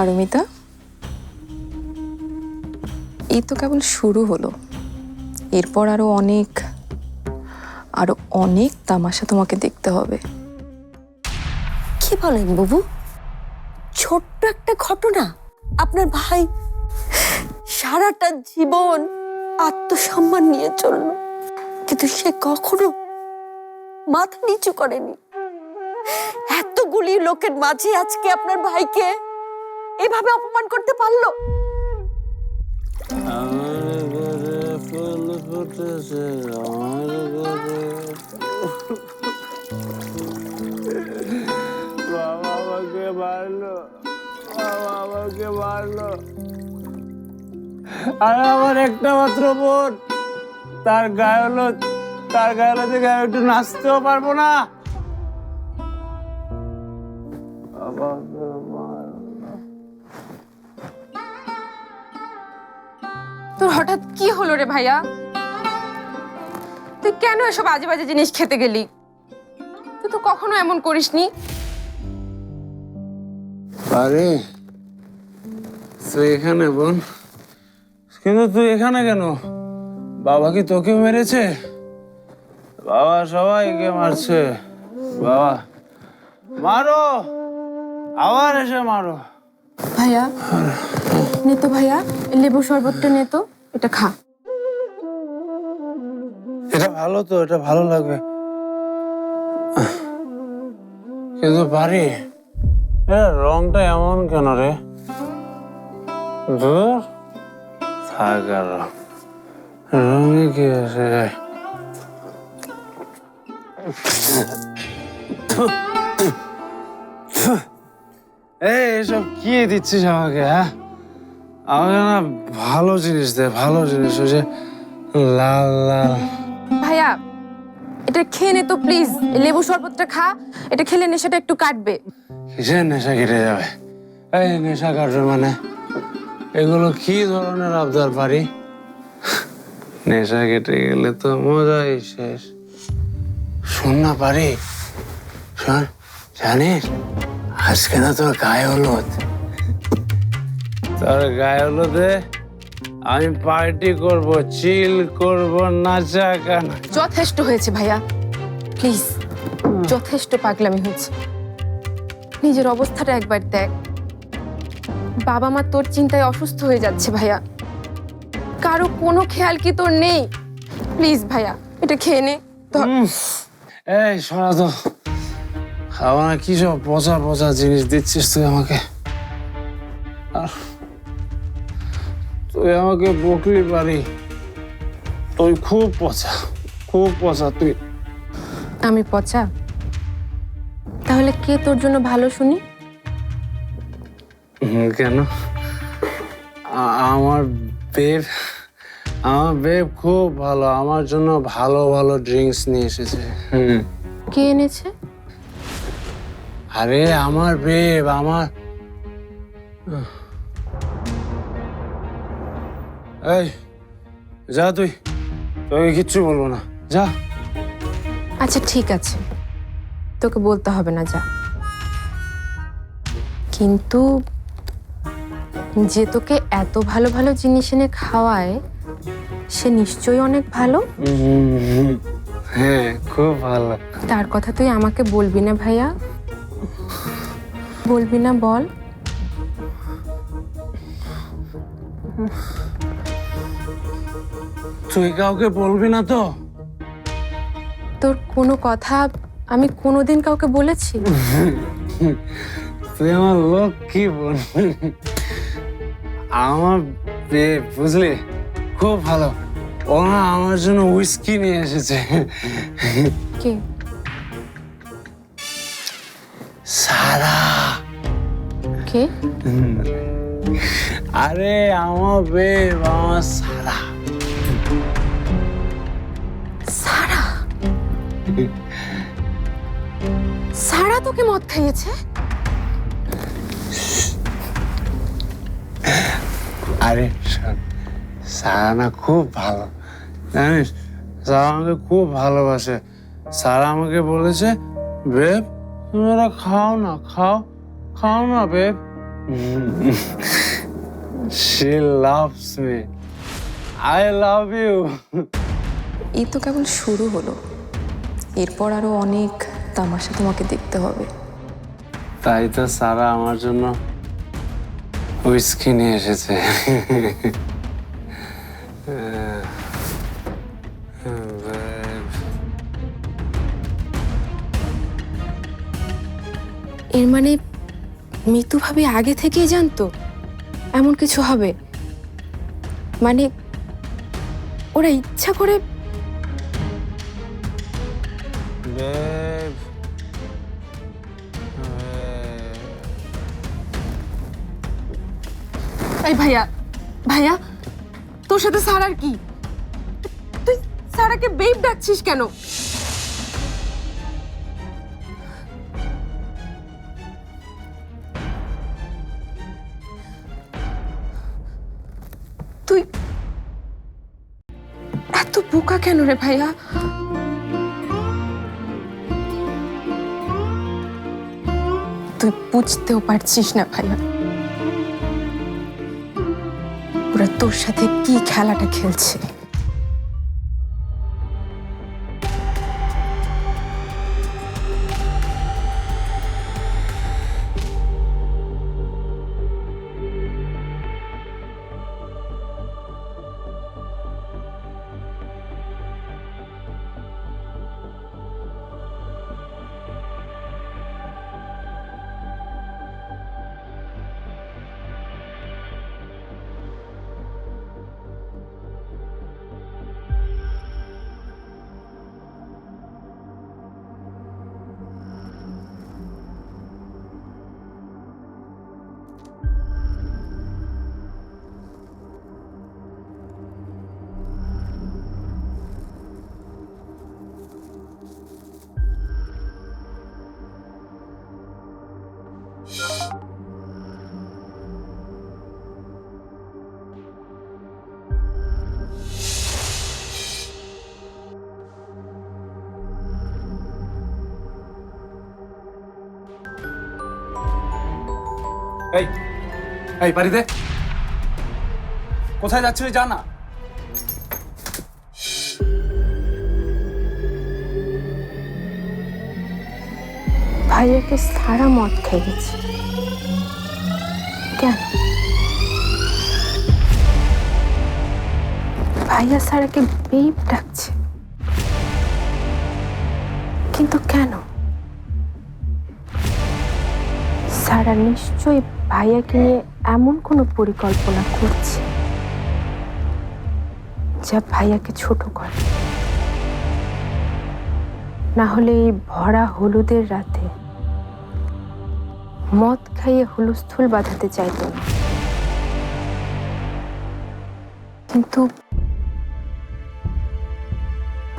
পারমিতা, এই তো কেবল শুরু হলো। এরপর আরও অনেক আরও অনেক তামাশা তোমাকে দেখতে হবে। কি বলেন বাবু? ছোট্ট একটা ঘটনা। আপনার ভাই সারাটা জীবন আত্মসম্মান নিয়ে চলল, কিন্তু সে কখনো মাথা নিচু করেনি। এতগুলি লোকের মাঝে আজকে আপনার ভাইকে এভাবে অপমান করতে পারল? বাবা আমাকে মারলো বাবা আমাকে মারলো আর আমার একটা মাত্র বোন। তার গায়ে হলো তার গায়ে হলো দেখে আমি একটু নাচতেও পারব না। হঠাৎ কি হলো রে ভাইয়া? তুই কেন এসব আজে বাজে জিনিস খেতে গেলি? তুই তো কখনো এমন করিসনি। আরে তুই এখানে বোন? কিন্তু তুই এখানে কেন? বাবা কি তোকে মেরেছে? বাবা সবাইকে মারছে। বাবা মারো! আবার এসে মারো। ভাইয়া নে তো ভাইয়া লেবু শরবতটা নে তো। এটা খা। এটা ভালো তো, এটা ভালো লাগবে। কিন্তু এ রংটা এমন কেন রে? ধুর। কি আছে এই, এসব কি দিচ্ছিস আমাকে হ্যাঁ? আমাকে না ভালো জিনিস দে ভালো জিনিস ওই যে লাল লাল। ভাইয়া এটা খেয়ে নে তো প্লিজ লেবু শরবতটা খা এটা খেলে নেশাটা একটু কাটবে। কিসের নেশা কেটে যাবে? এই নেশা কাটবে মানে? এগুলো কি ধরনের আবদার পারি? নেশা কেটে গেলে তো মজাই শেষ। শোন না পারি। শোন জানিস আজকে না তোর গায়ে হলুদ। তোর গায়ে হলুদে আমি পার্টি করব চিল করব নাচা গানা। যথেষ্ট হয়েছে ভাইয়া। প্লিজ যথেষ্ট পাগলামি হয়েছে। নিজের অবস্থাটা একবার দেখ। বাবা মা তোর চিন্তায় অসুস্থ হয়ে যাচ্ছে ভাইয়া। কারও কোনো খেয়াল কি তোর নেই? প্লিজ ভাইয়া এটা খেয়ে নে। ধর। এই শোনা তো। খাওয়া না কি সব পচা পচা জিনিস দিচ্ছিস তুই আমাকে। আর তুই আমাকে বকলি পারি তুই খুব পচা খুব পচা তুই। আমি পচা? তাহলে কে তোর জন্য ভালো শুনি? কেন? আমার বেব আমার বেব খুব ভালো আমার জন্য ভালো ভালো ড্রিঙ্কস নিয়ে এসেছে। কে এনেছে? আরে আমার বেব আমার এই যা তুই। তোকে কিচ্ছু বলব না। যা। আচ্ছা ঠিক আছে। তোকে বলতে হবে না যা। কিন্তু যে তোকে এত ভালো ভালো জিনিস এনে খাওয়ায় সে নিশ্চয়ই অনেক ভালো। হ্যাঁ খুব ভালো। তার কথা তুই আমাকে বলবি না ভাইয়া। বলবি না বল। তুই কাউকে বলবি না তো? তোর কোনো কথা আমি কোনোদিন কাউকে বলেছি? তুই আমার লোক কি বল আমার বুঝলি? খুব ভালো। ও না আমার জন্য উইস্কি নিয়ে এসেছে। কে? সারা। কে? আরে আমার বেব আমার সারা। সারা তোকে মদ খাইয়েছে? আরে সারা না খুব ভালো। জানিস সারা আমাকে খুব ভালোবাসে। সারা আমাকে বলেছে বেব তুমি ওরা খাও না খাও খাও না babe. She loves me. I love you. এই তো কেবল শুরু হলো। এরপর আরও অনেক তামাশা তোমাকে দেখতে হবে। তাই তো সারা আমার জন্য উইস্কি নিয়ে এসেছে। এর মানে মৃত্যু ভাবে আগে থেকেই জানতো এমন কিছু হবে? মানে ওরা ইচ্ছা করে Babe. এই ভাইয়া ভাইয়া, তোর সাথে সারার কি তুই সারাকে বেব ডাকছিস কেন তুই এত বোকা কেন রে ভাইয়া তুই বুঝতেও পারছিস না ভাইয়া। ওরা তোর সাথে কি খেলাটা খেলছে? এই এই, বাড়িতে। কোথায় যাচ্ছিস জানা ভাইয়াকে সারা মদ খাইয়েছে কেন? ভাইয়া সারাকে বেব ডাকছে সারা নিশ্চয়ই ভাইয়াকে নিয়ে এমন কোনো পরিকল্পনা করছে যা ভাইয়াকে ছোট করে। না হলে এই ভরা হলুদের রাতে মদ খাইয়ে হুলস্থুল বাঁধাতে চাইতো না। কিন্তু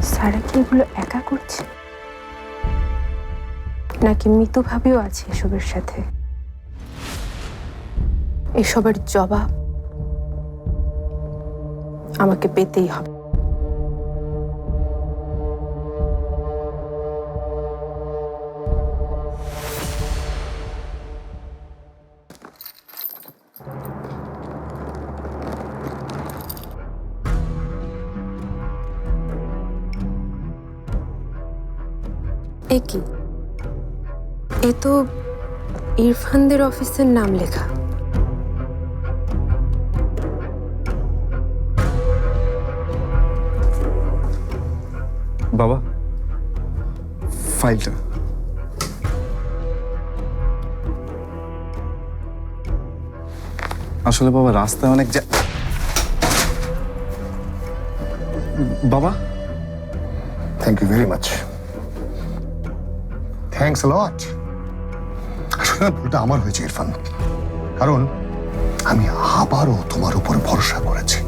সারা কি এগুলো একা করছে? নাকি মৃতভাবেও আছে এসবের সাথে? এসবের জবাব আমাকে পেতেই হবে। এ কি? এ তো ইরফানদের অফিসের নাম লেখা। বাবা। ফাইলটা। আসলে বাবা রাস্তায় অনেক যা বাবা। Thank you very much thanks lot আসলে ভুলটা আমার হয়েছে ইরফান। কারণ আমি আবারও তোমার উপর ভরসা করেছি।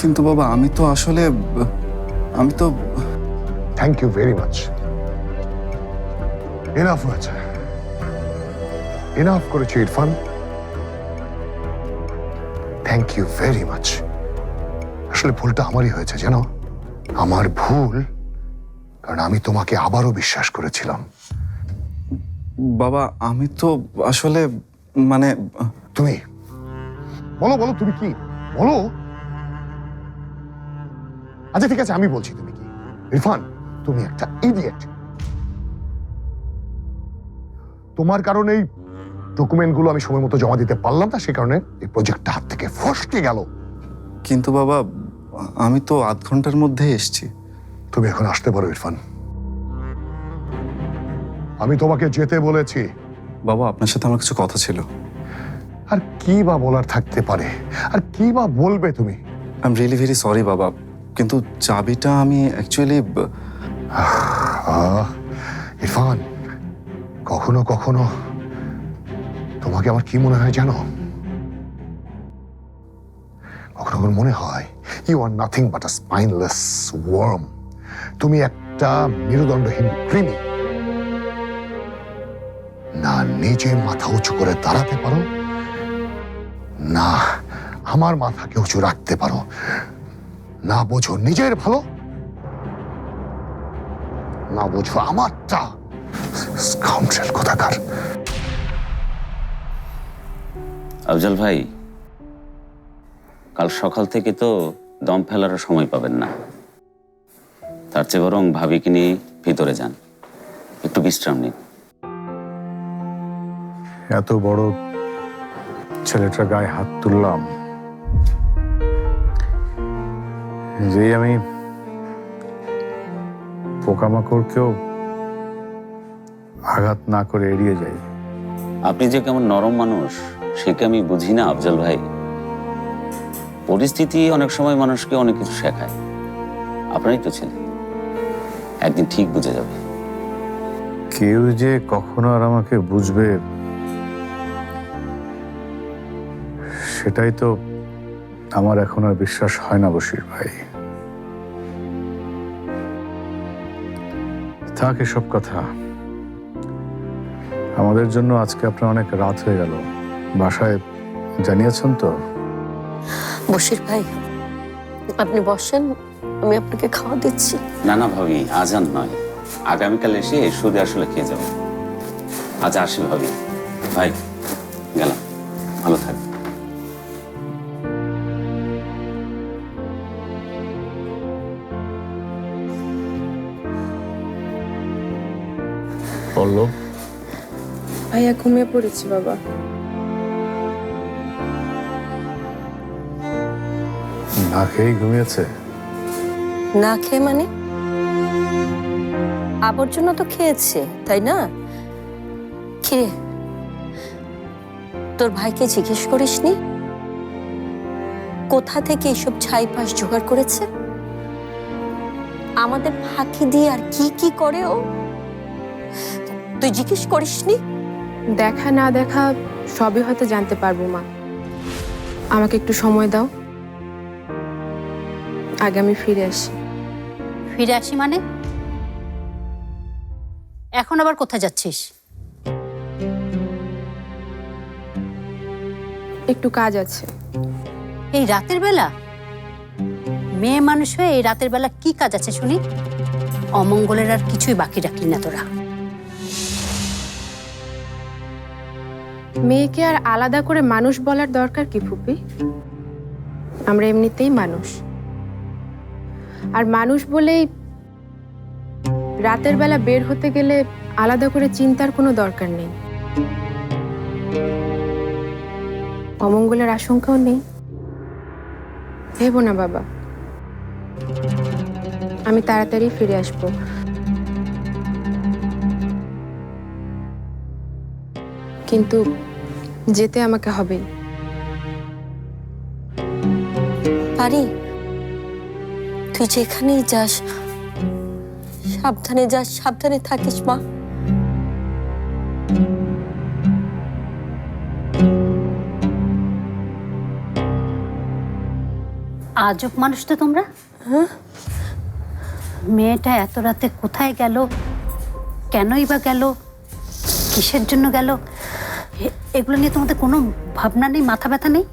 কিন্তু বাবা আমি তো আসলে আমি তো thank you very much enough হয়েছে। এনাফ করেছি Irfan. Thank you very much আসলে ভুলটা আমারই হয়েছে জানো? আমার ভুল কারণ আমি তোমাকে আবারও বিশ্বাস করেছিলাম। বাবা আমি তো আসলে মানে তুমি বলো বলো তুমি কি? বলো। আচ্ছা ঠিক আছে আমি বলছি তুমি কি? ইরফান তুমি একটা ইডিয়েট তোমার কারণে কারণেই ডকুমেন্টগুলো আমি সময় মতো জমা দিতে পারলাম না সে কারণে এই প্রজেক্টটা হাত থেকে ফসকে গেল। কিন্তু বাবা আমি তো আধ ঘণ্টার মধ্যে এসেছি। তুমি এখন আসতে পারো ইরফান। আমি তোমাকে যেতে বলেছি। বাবা আপনার সাথে আমার কিছু কথা ছিল। আর কি বা বলার থাকতে পারে? আর কি বা বলবে তুমি? I am really very sorry বাবা। কিন্তু চাবিটা আমি অ্যাকচুয়ালি ইরফান, কখনো কখনো তোমাকে আমার কি মনে হয় জানো? কখনো কখনো মনে হয় you are nothing but a spineless worm তুমি একটা মেরুদণ্ডহীন কৃমি। না নিজে মাথা উঁচু করে দাঁড়াতে পারো, না আমার মাথাকে উঁচু রাখতে পারো। না বোঝো নিজের ভালো না বুঝো আমারটা। স্কাউন্ড্রেল কোথাকার। আফজাল ভাই কাল সকাল থেকে তো দম ফেলারও সময় পাবেন না। তার চেয়ে বরং ভাবিকে নিয়ে ভিতরে যান। একটু বিশ্রাম নিন। এত বড় ছেলেটার গায়ে হাত তুললাম। যেই আমি পোকামাকড়কেও আঘাত না করে এড়িয়ে যাই। আপনি যে কেমন নরম মানুষ সেকে আমি বুঝি না আফজাল ভাই? পরিস্থিতি অনেক সময় মানুষকে অনেক কিছু শেখায়। আপনারই তো ছেলে একদিন ঠিক বুঝে যাবে। কেউ যে কখনো আর আমাকে বুঝবে সেটাই তো আমার এখন আর বিশ্বাস হয় না বসির ভাই। থাক এসব কথা। আমাদের জন্য আজকে আপনার অনেক রাত হয়ে গেল। বাসায় জানিয়েছেন তো? বসির ভাই আপনি বসেন আমি আপনাকে খাওয়া দিচ্ছি। না না ভাবি আজ আর নয়। আগামীকাল এসে সুদে আসলে খেয়ে যাব। আজ আসি ভাবি। ভাই ভাইয়া ঘুমিয়ে পড়েছি বাবা। না খেয়েই ঘুমিয়েছে? না খেয়ে মানে? আবর্জনা তো খেয়েছে তাই না? কে? তোর ভাইকে জিজ্ঞেস করিসনি? কোথা থেকে এসব ছাই পাশ জোগাড় করেছে? আমাদের ফাঁকি দিয়ে আর কি কি করে ও? তুই জিজ্ঞেস করিসনি? দেখা না দেখা সবই হয়তো জানতে পারব মা। আমাকে একটু সময় দাও। আগে আমি ফিরে আসি। ফিরে আসি মানে? এখন আবার কোথায় যাচ্ছিস? একটু কাজ আছে। এই রাতের বেলা? মেয়ে মানুষ হয়ে এই রাতের বেলা কি কাজ আছে শুনি? অমঙ্গলের আর কিছুই বাকি রাখলি না তোরা। মেয়েকে আর আলাদা করে মানুষ বলার দরকার কি ফুপি? আমরা এমনিতেই মানুষ। আর মানুষ বলেই রাতের বেলা বের হতে গেলে আলাদা করে চিন্তার কোনো দরকার নেই। অমঙ্গলের আশঙ্কাও নেই। ভেবো না বাবা। আমি তাড়াতাড়ি ফিরে আসব। কিন্তু যেতে আমাকে হবেই পারি? তুই যেখানেই যাস সাবধানে যাস সাবধানে থাকিস মা। আজব মানুষ তো তোমরা। মেয়েটা এত রাতে কোথায় গেল? কেনই বা গেল? কিসের জন্য গেল? এগুলো নিয়ে তোমাদের কোনো ভাবনা নেই মাথা ব্যথা নেই?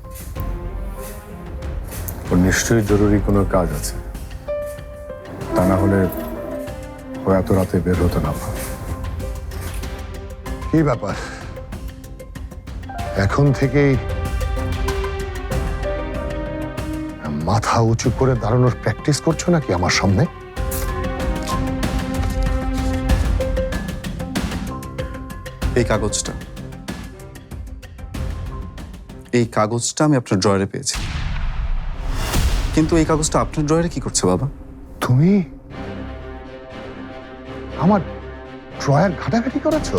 ওর নিশ্চয়ই জরুরি কোনো কাজ আছে। তা না হলে ও এত রাতে বের হতো না। কি ব্যাপার? এখন থেকেই মাথা উঁচু করে দাঁড়ানোর প্র্যাকটিস করছ নাকি আমার সামনে? এই কাগজটা। এই কাগজটা আমি আপনার ড্রয়ারে পেয়েছি। কিন্তু এই কাগজটা আপনার ড্রয়ারে কি করছে বাবা? তুমি? আমার ড্রয়ার ঘাটাঘাটি করেছ?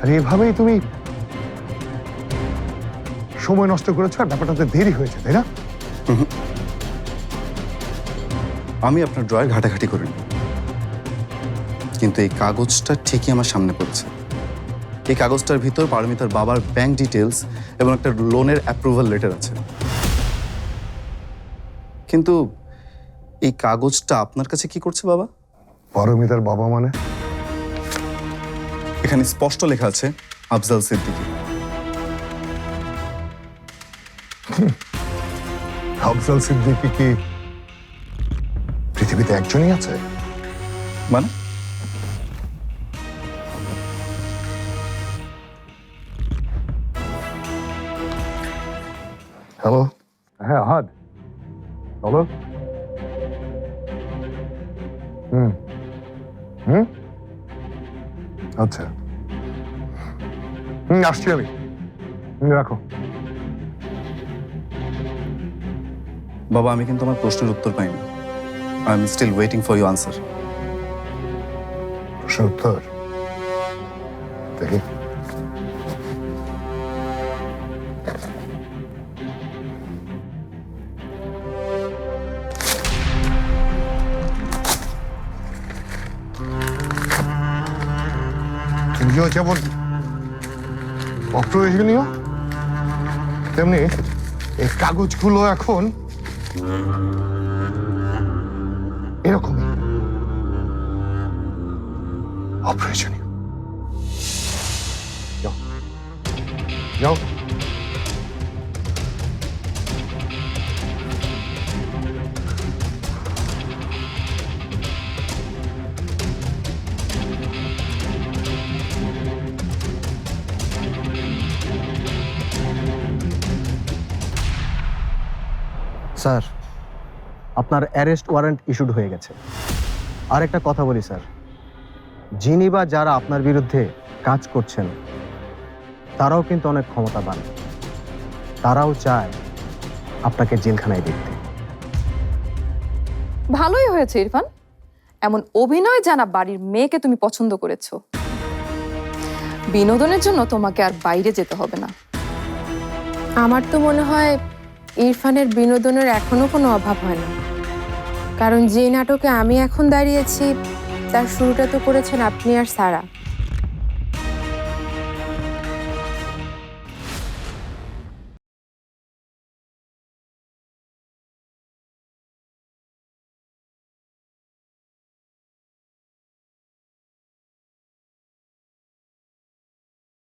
আর এভাবেই তুমি সময় নষ্ট করেছ আর ব্যাপারটাতে দেরি হয়েছে তাই না? আমি আপনার ড্রয়ার ঘাটাঘাটি করিনি। কিন্তু এই কাগজটা ঠিকই আমার সামনে পড়েছে। এই কাগজটার ভিতর পারমিতার বাবার ব্যাংক ডিটেলস এবং একটা লোনের অ্যাপ্রুভাল লেটার আছে। কিন্তু এই কাগজটা আপনার কাছে কি করছে বাবা? পারমিতার বাবা মানে? এখানে স্পষ্ট লেখা আছে আফজাল সিদ্দিকী। আফজাল সিদ্দিকি কি পৃথিবীতে একজনই আছে? মানে? হ্যালো হ্যাঁ আহাদ বলো হুম হুম আচ্ছা হুম আসছি আমি হুম, রাখো বাবা আমি কিন্তু আমার প্রশ্নের উত্তর পাইনি। I am still waiting for you answer প্রশ্নের উত্তর? দেখি। তুমিও যেমন অপ্রয়োজনীয় তেমনি এই কাগজগুলো এখন এরকম অপ্রয়োজনীয়। যাও। যাও। স্যার আপনার অ্যারেস্ট ওয়ারেন্ট ইস্যুড হয়ে গেছে। আর একটা কথা বলি স্যার। যিনি বা যারা আপনার বিরুদ্ধে কাজ করছেন তারাও কিন্তু অনেক ক্ষমতাবান। তারাও চায় আপনাকে জেলখানায় দেখতে। ভালোই হয়েছে ইরফান। এমন অভিনয় জানা বাড়ির মেয়েকে তুমি পছন্দ করেছ। বিনোদনের জন্য তোমাকে আর বাইরে যেতে হবে না। আমার তো মনে হয় ইরফানের বিনোদনের এখনও কোনো অভাব হয় না। কারণ যে নাটকে আমি এখন দাঁড়িয়েছি, তার শুরুটা তো করেছেন আপনি আর সারা।